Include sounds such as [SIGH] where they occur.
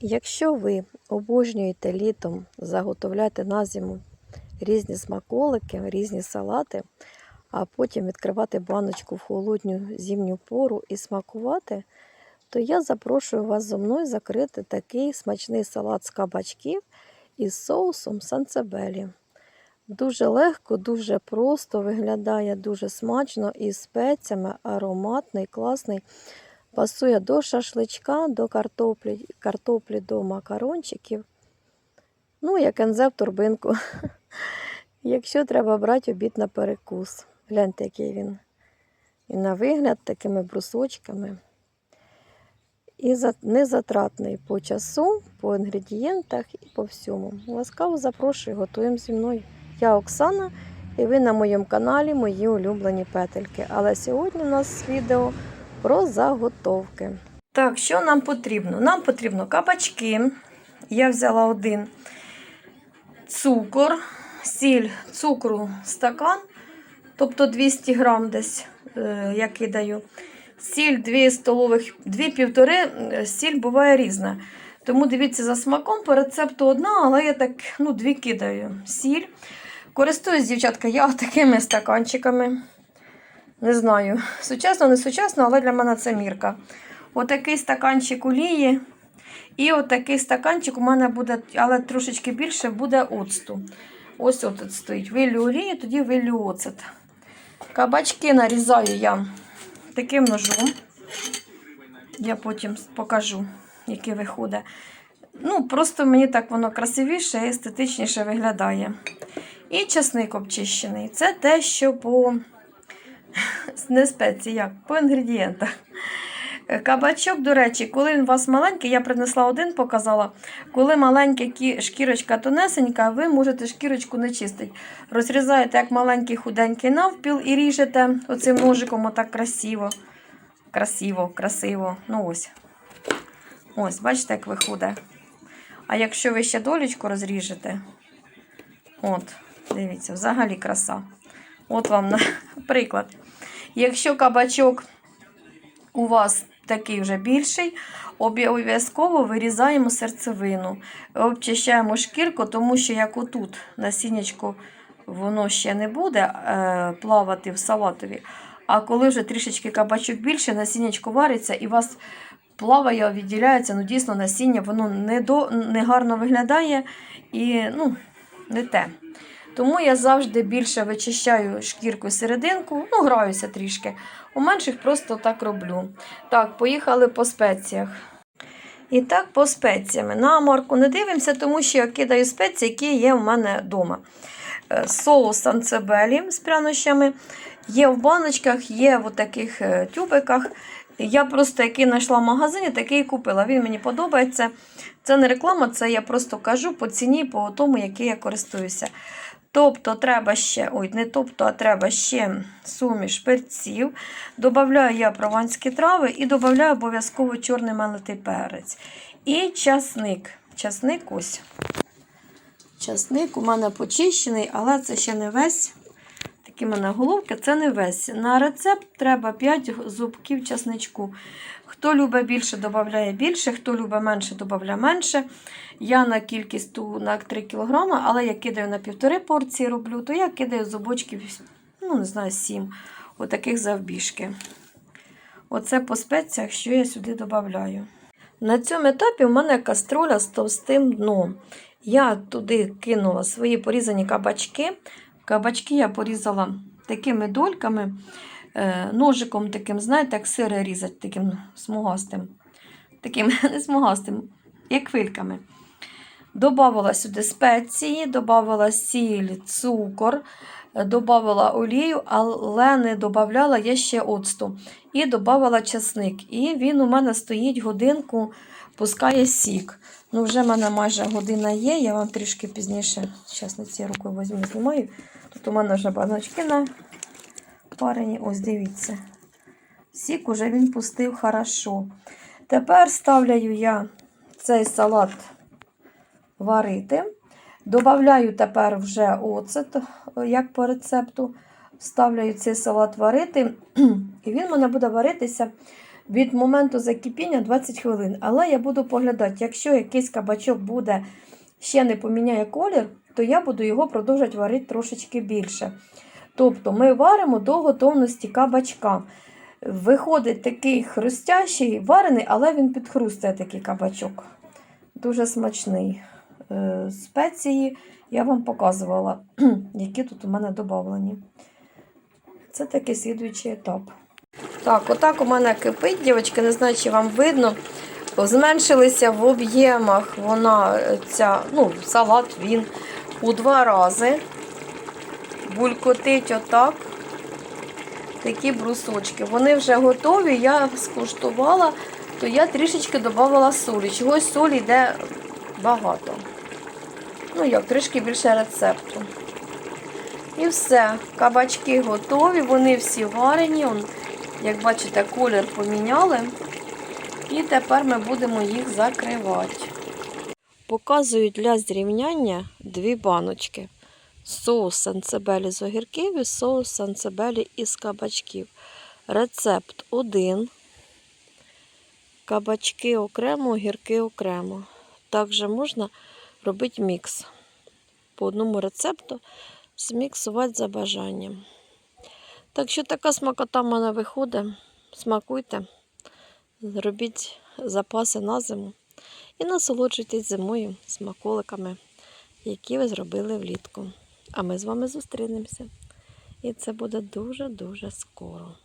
Якщо ви обожнюєте літом заготовляти на зиму різні смаколики, різні салати, а потім відкривати баночку в холодню зимню пору і смакувати, то я запрошую вас зо мною закрити такий смачний салат з кабачків із соусом санцебелі. Дуже легко, дуже просто виглядає, дуже смачно і спеціями, ароматний, класний. Пасує до шашличка, до картоплі, картоплі до макарончиків. Ну, як ензе в турбинку. [LAUGHS] Якщо треба брати обід на перекус. Гляньте, який він. І на вигляд такими брусочками. І незатратний по часу, по інгредієнтах і по всьому. Ласкаво запрошую, готуємо зі мною. Я Оксана, і ви на моєму каналі Мої улюблені петельки. Але сьогодні у нас відео про заготовки. Так, що нам потрібно? Нам потрібно кабачки. Я взяла один цукор, сіль, цукру стакан, тобто 200 грам десь е, я кидаю. Сіль 2 столових, 2 півтори, е, сіль буває різна. Тому дивіться за смаком, по рецепту одна, але я так ну, дві кидаю. Сіль. Користуюсь, дівчатка, я такими стаканчиками. Не знаю, сучасно, не сучасно, але для мене це мірка. Отакий стаканчик олії. І отакий стаканчик у мене буде, але трошечки більше, буде оцту. Ось тут стоїть. Вилю олії, тоді вилю оцет. Кабачки нарізаю я таким ножом. Я потім покажу, який виходить. Ну, просто мені так воно красивіше і естетичніше виглядає. І часник обчищений. Це те, що по [LAUGHS] не спеції, як, по інгредієнтах. Е, Кабачок, до речі, коли він у вас маленький, я принесла один, показала. Коли маленька шкірочка тонесенька, ви можете шкірочку не чистити. Розрізаєте як маленький худенький навпіл і ріжете оцим ножиком отак красиво. Красиво, красиво. Ну ось. Ось, бачите, як виходить. А якщо ви ще долічку розріжете, от, дивіться, взагалі краса. От вам [LAUGHS] приклад. Якщо кабачок у вас такий вже більший, обов'язково вирізаємо серцевину, обчищаємо шкірку, тому що як отут насіннячко воно ще не буде е, плавати в салатові. А коли вже трішечки кабачок більше, насіннячко вариться і у вас плаває, відділяється, ну дійсно насіння, воно не, до, не гарно виглядає і ну, не те. Тому я завжди більше вичищаю шкірку серединку, ну, граюся трішки. У менших просто так роблю. Так, поїхали по спеціях. І так, по спеціями. На марку не дивимося, тому що я кидаю спеції, які є в мене вдома. Е, Соус санцебелі з прянощами. Є в баночках, є в таких е, тюбиках. Я просто який знайшла в магазині, такий купила. Він мені подобається. Це не реклама, це я просто кажу по ціні, по тому, який я користуюся. Тобто треба ще, ой, не тобто, а треба ще суміш перців. Добавляю я прованські трави і додаю обов'язково чорний мелитий перець. І часник. Часник ось. Часник у мене почищений, але це ще не весь. Такі в головки, це не весь. На рецепт треба 5 зубків часничку. Хто любить більше, додає більше, хто любить менше, додає менше. Я на кількість ту на 3 кг, але я кидаю на півтори порції роблю, то я кидаю зубочків, ну, не знаю, 7. Отаких завбіжки. Оце по спеціях, що я сюди додаю. На цьому етапі в мене каструля з товстим дном. Я туди кинула свої порізані кабачки. Кабачки я порізала такими дольками, е, ножиком таким, знаєте, як сири різати, таким смугастим. Таким [LAUGHS] не смугастим, як хвильками. Добавила сюди спеції, додавала сіль, цукор, е, додавала олію, але не додавала я ще оцту. І додавала часник. І він у мене стоїть годинку, пускає сік. Ну, вже в мене майже година є, я вам трішки пізніше, зараз на цією рукою візьму, знімаю. Тут у мене вже баночки на парені. Ось дивіться. Сік уже він пустив хорошо. Тепер ставляю я цей салат варити. Добавляю тепер вже оцет, як по рецепту. Ставляю цей салат варити, [CLEARS THROAT] і він мене буде варитися від моменту закипіння 20 хвилин. Але я буду поглядати, якщо якийсь кабачок буде ще не поміняє колір, то я буду його продовжувати варити трошечки більше. Тобто ми варимо до готовності кабачка. Виходить такий хрустящий, варений, але він підхрустає такий кабачок. Дуже смачний. Е, Спеції я вам показувала, [CLEARS THROAT] які тут у мене додавлені. Це такий слідуючий етап. Так, отак у мене кипить, дівчатки, не знаю, чи вам видно. Зменшилися в об'ємах вона, е, ця, ну, салат він у два рази. Булькотить отак. Такі брусочки. Вони вже готові, я скуштувала, то я трішечки додавала солі. Чогось солі йде багато. Ну як, трішки більше рецепту. І все. Кабачки готові, вони всі варені. Як бачите, колір поміняли. І тепер ми будемо їх закривати. Показую для зрівняння дві баночки. Соус санцебелі з огірків і соус санцебелі із кабачків. Рецепт один. Кабачки окремо, огірки окремо. Також можна робити мікс. По одному рецепту зміксувати за бажанням. Так що така смакота в мене виходить. Смакуйте, зробіть запаси на зиму і насолоджуйтесь зимою смаколиками, які ви зробили влітку. А ми з вами зустрінемося. І це буде дуже-дуже скоро.